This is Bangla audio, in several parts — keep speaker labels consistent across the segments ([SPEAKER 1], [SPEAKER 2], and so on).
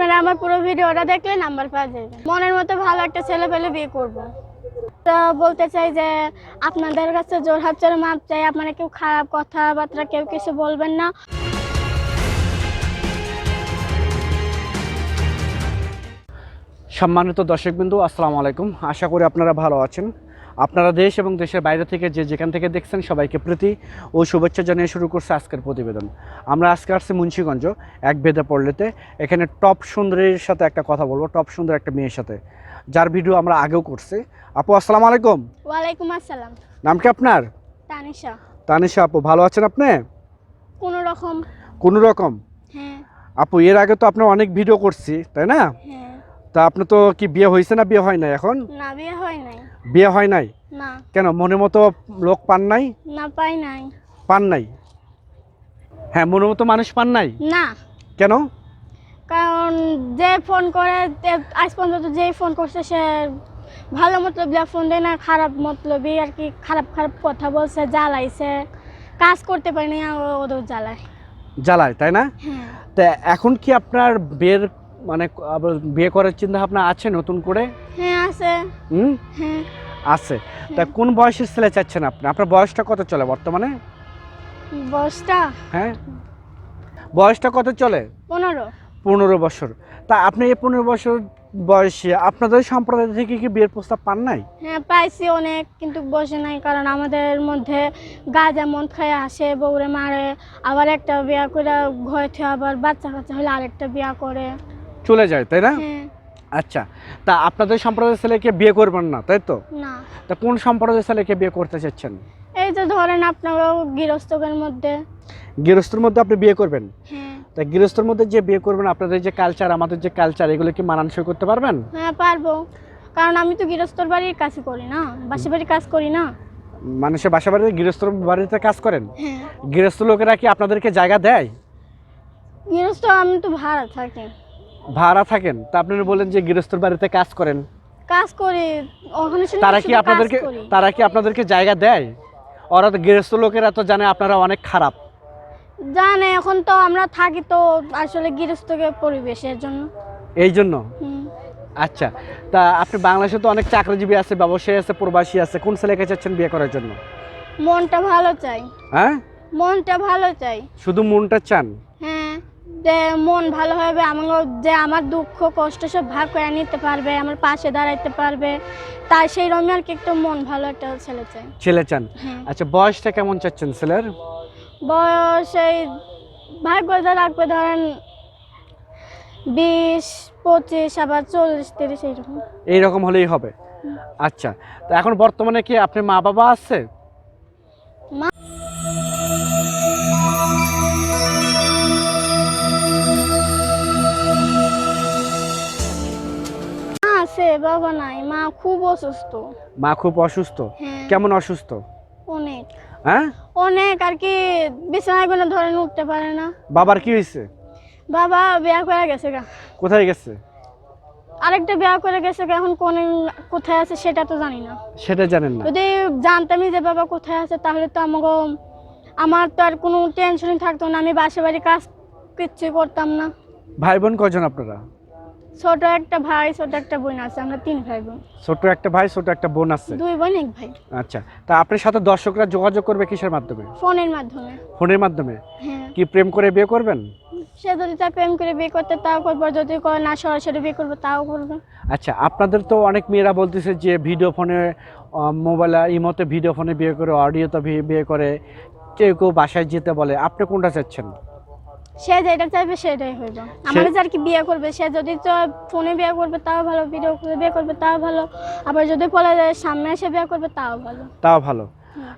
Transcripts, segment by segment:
[SPEAKER 1] আপনারা আমার পুরো ভিডিওটা দেখলে নাম্বার পাওয়া যাবে। মনের মতো ভালো একটা ছেলে পেলে বিয়ে করব। বলতে চাই যে আপনাদের কাছে জোর হাত চড়ে মাপ চাই, আপনারা কেউ খারাপ কথাবার্তা, কেউ কিছু বলবেন না।
[SPEAKER 2] সম্মানিত দর্শকবিন্দু, আসসালামু আলাইকুম। আশা করি আপনারা ভালো আছেন। আপনারা দেশ এবং দেশের বাইরে থেকে যে যেখান থেকে দেখছেন সবাইকে প্রীতি ও শুভেচ্ছা জানিয়ে শুরু করছে আজকের প্রতিবেদন। আমরা আজকে আসছি মুন্সীগঞ্জ এক বেদে পড়লেতে। এখানে টপ সুন্দরীর সাথে একটা কথা বলব টপ সুন্দর একটা মেয়ের সাথে যার ভিডিও আমরা আগেও করছি। আপু আসসালামু আলাইকুম।
[SPEAKER 1] ওয়ালাইকুম আসসালাম।
[SPEAKER 2] নাম কি আপনার?
[SPEAKER 1] তানিশা।
[SPEAKER 2] তানিশা আপু ভালো আছেন আপনি?
[SPEAKER 1] কোনো রকম।
[SPEAKER 2] কোনো রকম?
[SPEAKER 1] হ্যাঁ।
[SPEAKER 2] আপু এর আগে তো আপনার অনেক ভিডিও করছি তাই না?
[SPEAKER 1] হ্যাঁ।
[SPEAKER 2] তা আপনি তো কি বিয়ে হয়েছে না বিয়ে হয় নাই এখন?
[SPEAKER 1] না বিয়ে হয় নাই।
[SPEAKER 2] বিয়ে হয় নাই?
[SPEAKER 1] না।
[SPEAKER 2] কেন মনের মতো লোক পান নাই?
[SPEAKER 1] না পাই নাই।
[SPEAKER 2] পান নাই? হ্যাঁ মনের মতো মানুষ পান নাই?
[SPEAKER 1] না।
[SPEAKER 2] কেন?
[SPEAKER 1] কারণ যে ফোন করে আজ পর্যন্ত যে ফোন করছে সে ভালো মতলব ফোন দেয় না খারাপ মতলবই আর কি খারাপ খারাপ কথা বলছে জ্বালাইছে। কাজ করতে পারিনি ওদের জ্বালায়।
[SPEAKER 2] জ্বালায় তাই না?
[SPEAKER 1] হ্যাঁ।
[SPEAKER 2] তা এখন কি আপনার বিয়ের মানে আবার বিয়ে করার চিন্তা ভাবনা আছে নতুন করে?
[SPEAKER 1] হ্যাঁ আছে।
[SPEAKER 2] হুম?
[SPEAKER 1] হ্যাঁ।
[SPEAKER 2] আছে। তা কোন বয়সের ছেলে চাচ্ছেন আপনি? আপনার বয়সটা কত চলে বর্তমানে?
[SPEAKER 1] বয়সটা?
[SPEAKER 2] হ্যাঁ। বয়সটা কত চলে?
[SPEAKER 1] পনেরো।
[SPEAKER 2] পনেরো বছর। তা আপনি এই পনেরো বছর বয়সে আপনাদের সম্প্রদায় থেকে কি বিয়ের প্রস্তাব পান নাই?
[SPEAKER 1] হ্যাঁ পাইছি অনেক কিন্তু বসে নাই কারণ আমাদের মধ্যে গাঁজা মন খায় আসে বউরে মারে আবার একটা বিয়া করে ঘরে থেকে আবার বাচ্চা কাচ্চা হলে আরেকটা বিয়া করে।
[SPEAKER 2] চলে যায় তাই না?
[SPEAKER 1] হ্যাঁ।
[SPEAKER 2] আচ্ছা তা আপনাদের সম্প্রদায়ের ছেলেকে বিয়ে করবেন না তাই তো?
[SPEAKER 1] না।
[SPEAKER 2] তা কোন সম্প্রদায়ের ছেলেকে বিয়ে করতে চাচ্ছেন?
[SPEAKER 1] এই যে ধরেন আপনারা গৃহস্থকের মধ্যে।
[SPEAKER 2] গৃহস্থর মধ্যে আপনি বিয়ে করবেন?
[SPEAKER 1] হ্যাঁ।
[SPEAKER 2] তা গৃহস্থর মধ্যে যে বিয়ে করবেন আপনাদের যে কালচার আমাদের যে কালচার এগুলো কি মানানসই করতে পারবেন?
[SPEAKER 1] হ্যাঁ পারব। কারণ আমি তো গৃহস্থর বাড়ির কাজ করি না বাসি বাড়ির কাজ করি না।
[SPEAKER 2] মানুষের বাসা বাড়িতে গৃহস্থর বাড়িতে কাজ করেন?
[SPEAKER 1] হ্যাঁ।
[SPEAKER 2] গৃহস্থ লোকেরা কি আপনাদেরকে জায়গা দেয়?
[SPEAKER 1] গৃহস্থ আমি তো ভাড়া থাকি।
[SPEAKER 2] ভাড়া থাকেন তা আপনারা বলেন যে গৃহস্থর বাড়িতে কাজ করেন।
[SPEAKER 1] কাজ করি ওখানে
[SPEAKER 2] তারা কি
[SPEAKER 1] শুধু কাজ
[SPEAKER 2] আপনাদেরকে
[SPEAKER 1] করি।
[SPEAKER 2] তারা কি আপনাদেরকে জায়গা দেয়? ওরা তো গৃহস্থ লোকেরা তো জানে আপনারা অনেক খারাপ।
[SPEAKER 1] জানে এখন তো আমরা থাকি তো আসলে গৃহস্থকে পরিবেশের জন্য।
[SPEAKER 2] এই জন্য?
[SPEAKER 1] হুম।
[SPEAKER 2] আচ্ছা তা আপনি বাংলাদেশে তো অনেক চাকরিজীবী আছে ব্যবসায়ী আছে প্রবাসী আছে। কোন ছেলেকে চাচ্ছেন বিয়ে করার জন্য?
[SPEAKER 1] মনটা ভালো চাই।
[SPEAKER 2] হ্যাঁ?
[SPEAKER 1] মনটা ভালো চাই।
[SPEAKER 2] শুধু মনটা চান?
[SPEAKER 1] হ্যাঁ। মন ভালো হবে আমাকে যে আমার দুঃখ কষ্ট সব ভাগ করে নিতে পারবে আমার পাশে দাঁড়াইতে পারবে। তাই সেই রকম আর কি একটু মন ভালো একটা ছেলে চাই।
[SPEAKER 2] ছেলে চান?
[SPEAKER 1] হ্যাঁ।
[SPEAKER 2] আচ্ছা বয়সটা কেমন চাচ্ছেন ছেলের?
[SPEAKER 1] বয়স এই ভাগ্য যা রাখবে ধরেন বিশ পঁচিশ আবার চল্লিশ তিরিশ এইরকম।
[SPEAKER 2] এইরকম হলেই হবে। আচ্ছা তো এখন বর্তমানে কি আপনার মা বাবা আছে?
[SPEAKER 1] বাবা নাই মা খুব অসুস্থ।
[SPEAKER 2] মা খুব অসুস্থ?
[SPEAKER 1] হ্যাঁ।
[SPEAKER 2] কেমন অসুস্থ?
[SPEAKER 1] অনেক।
[SPEAKER 2] হ্যাঁ?
[SPEAKER 1] অনেক আর কি বিছানায় কোনো ধরেন উঠতে পারে না।
[SPEAKER 2] বাবার কি হয়েছে?
[SPEAKER 1] বাবা বিয়া করে গেছে গা।
[SPEAKER 2] কোথায় গেছে?
[SPEAKER 1] আরেকটা বিয়া করে গেছে এখন কোন কোথায় আছে সেটা তো জানি না।
[SPEAKER 2] সেটা জানেন না।
[SPEAKER 1] যদি জানতামই যে বাবা কোথায় আছে তাহলে তো আমাকে আমার তো আর কোনো টেনশনই থাকতো না আমি বাসা বাড়ি কাজ কিচ্ছু করতাম না।
[SPEAKER 2] ভাই বোন কজন আপনারা?
[SPEAKER 1] ছোট একটা ভাই ছোট একটা বোন আছে আমরা তিন ভাই বোন।
[SPEAKER 2] ছোট একটা ভাই ছোট একটা বোন আছে?
[SPEAKER 1] দুই বোন এক ভাই।
[SPEAKER 2] আচ্ছা তা আপনার সাথে দর্শকরা যোগাযোগ করবে কিসের মাধ্যমে?
[SPEAKER 1] ফোনের মাধ্যমে।
[SPEAKER 2] ফোনের মাধ্যমে?
[SPEAKER 1] হ্যাঁ।
[SPEAKER 2] কি প্রেম করে বিয়ে করবেন?
[SPEAKER 1] সে যদি তার প্রেম করে বিয়ে করতে তাও করব যদি করে না সরাসরি বিয়ে করব তাও করব।
[SPEAKER 2] আচ্ছা আপনাদের তো অনেক মেয়েরা বলতেছে যে ভিডিও ফোনে মোবাইলে ইমোতে ভিডিও ফোনে বিয়ে করে অডিওতে বিয়ে করে কেউ কেউ বাসায় যেতে বলে। আপনি কোনটা চাচ্ছেন?
[SPEAKER 1] সে যেটা চাইবে সেটাই হইব। আমাদের আর কি বিয়ে করবে সে যদি তো ফোনে বিয়ে করবে তাও ভালো ভিডিও করে বিয়ে করবে তাও ভালো। আবার যদি বলা যায় সামনে এসে বিয়ে করবে তাও ভালো।
[SPEAKER 2] তাও ভালো।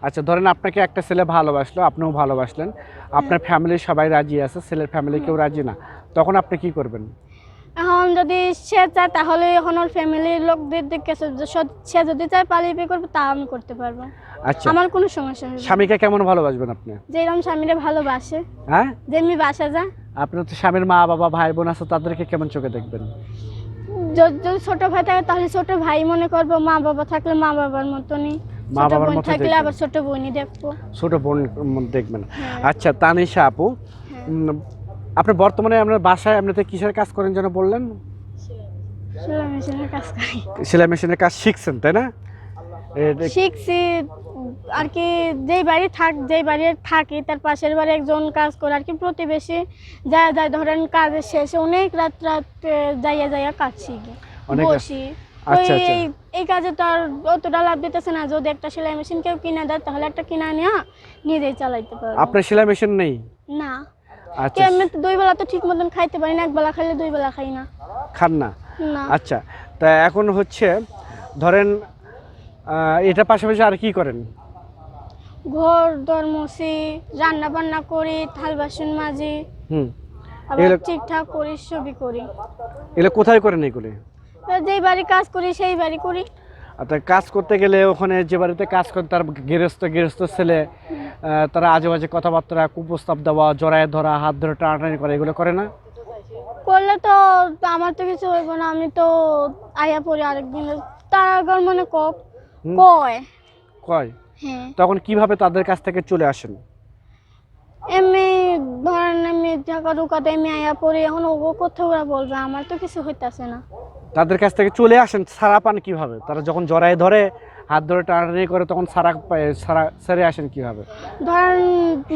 [SPEAKER 2] আচ্ছা ধরেন আপনাকে একটা ছেলে ভালোবাসলো আপনিও ভালোবাসলেন। আপনার ফ্যামিলির সবাই রাজি আছে ছেলের ফ্যামিলি কেউ রাজি না। তখন আপনি কি করবেন?
[SPEAKER 1] এখন যদি সে চায় তাহলে এখন ওর ফ্যামিলির লোকদের দিকে সে- যদি চায় পালিয়ে বিয়ে করবে তাও আমি করতে পারব।
[SPEAKER 2] আচ্ছা।
[SPEAKER 1] আমার কোনো সমস্যা হবে
[SPEAKER 2] স্বামীকে কেমন ভালোবাসবেন আপনি?
[SPEAKER 1] যেরকম স্বামীরা ভালোবাসে
[SPEAKER 2] হ্যাঁ?
[SPEAKER 1] যেমনি বাসা যা
[SPEAKER 2] আপনার তো স্বামীর মা বাবা ভাই বোন আছে তাদেরকে কেমন চোখে দেখবেন?
[SPEAKER 1] যদি ছোট ভাই থাকে তাহলে ছোট ভাই মনে করব মা বাবা থাকলে মা বাবার মতনই।
[SPEAKER 2] মা বাবার মতো
[SPEAKER 1] থাকলে। আবার ছোট বোনই দেখব।
[SPEAKER 2] ছোট বোন দেখবেন।
[SPEAKER 1] হ্যাঁ।
[SPEAKER 2] আচ্ছা তানিশা আপু
[SPEAKER 1] হ্যাঁ।
[SPEAKER 2] আপনি বর্তমানে আপনার বাসায় এমনিতে কিসের কাজ করেন যেন বললেন?
[SPEAKER 1] সেলাই মেশিনের কাজ
[SPEAKER 2] শিখছেন তাই না?
[SPEAKER 1] শিখছি আর কি যেই বাড়ি থাক যেই বাড়ি থাকি তার পাশের বাড়ি একজন কাজ করে আর কি প্রতিবেশী যা যায় ধরেন কাজের শেষে অনেক রাত রাত যাইয়া যাইয়া কাজ শিখি। বসি।
[SPEAKER 2] আচ্ছা, আচ্ছা।
[SPEAKER 1] এই- এই কাজে তো আর অতটা লাভ দিতেছে না। যদি একটা সেলাই মেশিন কেউ কিনে দেয় তাহলে একটা কিনা নিয়ে নিজেই চালাইতে পারব।
[SPEAKER 2] আপনার সেলাই মেশিন নেই?
[SPEAKER 1] না।
[SPEAKER 2] আচ্ছা।
[SPEAKER 1] কেমনি তো দুই বেলা তো ঠিক মতন খাইতে পারি না এক বেলা খাইলে দুই বেলা খাই না।
[SPEAKER 2] খান না? আচ্ছা তা এখন হচ্ছে ধরেন এটা পাশাপাশি আর কি করেন?
[SPEAKER 1] ঘর দর মুছি রান্না বান্না করি থাল বাসন মাজি
[SPEAKER 2] হুম।
[SPEAKER 1] আবার ঠিকঠাক করি সবই করি।
[SPEAKER 2] এগুলো কোথায় করেন এগুলি?
[SPEAKER 1] যেই বাড়ি কাজ করি সেই বাড়ি করি।
[SPEAKER 2] আর তা কাজ করতে গেলে ওখানে যে বাড়িতে কাজ করেন তার গৃহস্থ গৃহস্থ ছেলে তারা আজে বাজে কথাবার্তা কুপ্রস্তাব দেওয়া জড়ায় ধরা হাত ধরে টানাটানি করে এগুলো করে না?
[SPEAKER 1] করলে তো আমার তো কিছু হইব না আমি তো আয়া পড়ি আরেকদিন। তার আগর মনে কক কয়।
[SPEAKER 2] কয়?
[SPEAKER 1] হ্যাঁ।
[SPEAKER 2] তখন কীভাবে তাদের কাছ থেকে চলে আসেন?
[SPEAKER 1] এমনি ধরেন এমনি ঢাকা ঢুকাতে এমনি আয়া পড়ি এখন ও কোথাও ওরা বলবে? আমার তো কিছু হইতাছে না।
[SPEAKER 2] তাদের কাছ থেকে চলে আসেন সারা পান কীভাবে? তারা যখন জড়ায় ধরে হাত ধরে টানাটানি করে তখন সারা সারা সেরে আসেন কীভাবে?
[SPEAKER 1] ধরেন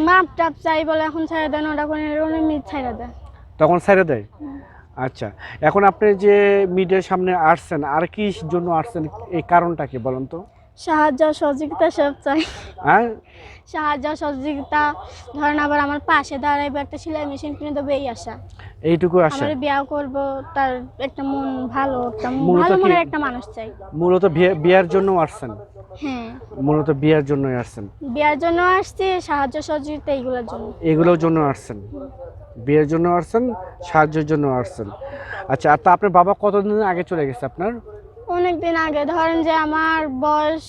[SPEAKER 1] মাপ টাপ চাই বলে এখন ছেড়ে দেন ওটা করে মিট ছেড়ে দেয়
[SPEAKER 2] তখন ছেড়ে দেয়? আচ্ছা এখন আপনি যে মিডিয়ার সামনে আসছেন আর কি জন্য আসছেন এই কারণটা কি বলুন তো?
[SPEAKER 1] সাহায্য সহযোগিতা সব চাই।
[SPEAKER 2] হ্যাঁ?
[SPEAKER 1] সাহায্য সহযোগিতা ধরেন আবার আমার পাশে দাঁড়াইবে একটা সেলাই মেশিন কিনে দেবো এই আশা।
[SPEAKER 2] এইটুকু আসে
[SPEAKER 1] আমার বিয়া করব তার একটা মন ভালো একটা ভালো? মনের একটা মানুষ চাই।
[SPEAKER 2] মূলত বিয়ে- বিয়ের জন্য আসছেন?
[SPEAKER 1] হ্যাঁ।
[SPEAKER 2] মূলত বিয়ের জন্যই আসছেন?
[SPEAKER 1] বিয়ার জন্য আসছি সাহায্য সহযোগিতা এইগুলোর জন্য।
[SPEAKER 2] এগুলোর জন্য আসছেন? বিয়ের জন্য আসছেন সাহায্যের জন্য আসছেন। আচ্ছা আর তা আপনার বাবা কতদিন আগে চলে গেছে আপনার?
[SPEAKER 1] অনেক দিন আগে। ধরেন যে আমার বয়স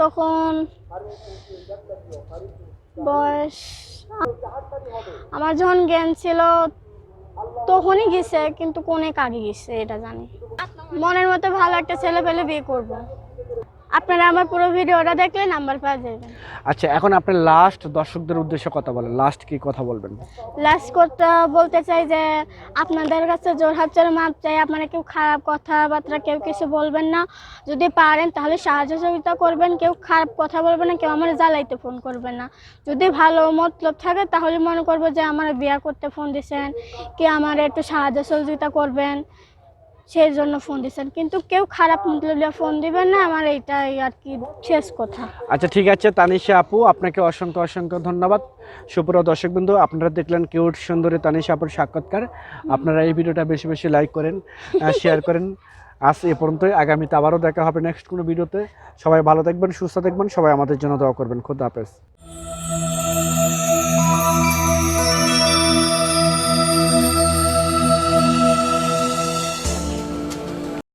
[SPEAKER 1] তখন বয়স আমার যখন জ্ঞান ছিল তখনই গেছে, কিন্তু কোনে কাগে গেছে এটা জানি। মনের মতো ভালো একটা ছেলে পেলে বিয়ে করব। আপনারা আমার পুরো ভিডিওটা দেখলে নাম্বার পাওয়া যাবেন
[SPEAKER 2] আচ্ছা এখন আপনি লাস্ট দর্শকদের উদ্দেশ্যে কথা বলেন। লাস্ট কি কথা বলবেন?
[SPEAKER 1] লাস্ট করতে বলতে চাই যে আপনাদের কাছে জোর হাত চলে মাপ চাই। আপনারা কেউ খারাপ কথাবার্তা কেউ কিছু বলবেন না। যদি পারেন তাহলে সাহায্য সহযোগিতা করবেন। কেউ খারাপ কথা বলবেন না কেউ আমার জ্বালাইতে ফোন করবেন না। যদি ভালো মতলব থাকে তাহলে মনে করব যে আমার বিয়া করতে ফোন দিছেন। কি আমার একটু সাহায্য সহযোগিতা করবেন। সেই জন্য ফোন দিছেন। কিন্তু কেউ খারাপ মতলব ফোন দিবেন না আমার এইটাই আর কি শেষ কথা।
[SPEAKER 2] আচ্ছা ঠিক আছে তানিশা আপু আপনাকে অসংখ্য অসংখ্য ধন্যবাদ। সুপ্রিয় দর্শকবৃন্দ আপনারা দেখলেন কিউট সুন্দরী তানিশা আপুর সাক্ষাৎকার। আপনারা এই ভিডিওটা বেশি বেশি লাইক করেন শেয়ার করেন। আজ এ পর্যন্তই আগামীতে আবারও দেখা হবে নেক্সট কোনো ভিডিওতে সবাই ভালো থাকবেন সুস্থ থাকবেন সবাই আমাদের জন্য দোয়া করবেন। খুদ হাফেজ।